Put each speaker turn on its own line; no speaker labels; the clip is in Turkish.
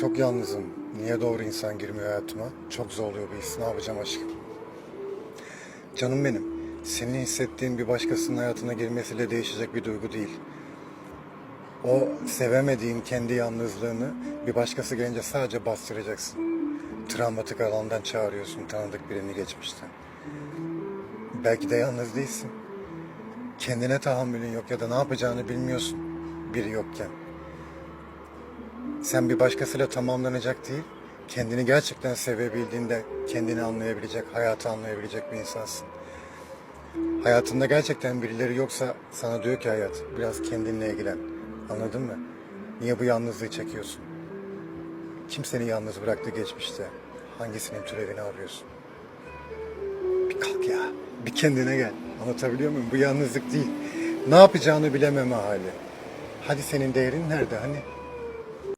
Çok yalnızım. Niye doğru insan girmiyor hayatıma? Çok zorluyor bu his. Ne yapacağım aşkım? Canım benim. Senin hissettiğin bir başkasının hayatına girmesiyle değişecek bir duygu değil. O sevemediğin kendi yalnızlığını bir başkası gelince sadece bastıracaksın. Travmatik alandan çağırıyorsun tanıdık birini geçmişten. Belki de yalnız değilsin. Kendine tahammülün yok ya da ne yapacağını bilmiyorsun biri yokken. Sen bir başkasıyla tamamlanacak değil, kendini gerçekten sevebildiğinde kendini anlayabilecek, hayatı anlayabilecek bir insansın. Hayatında gerçekten birileri yoksa sana diyor ki hayat biraz kendinle ilgilen. Anladın mı? Niye bu yalnızlığı çekiyorsun? Kim seni yalnız bıraktı geçmişte? Hangisinin türevini arıyorsun? Bir kalk ya. Bir kendine gel. Anlatabiliyor muyum? Bu yalnızlık değil. Ne yapacağını bilememe hali. Hadi senin değerin nerede hani?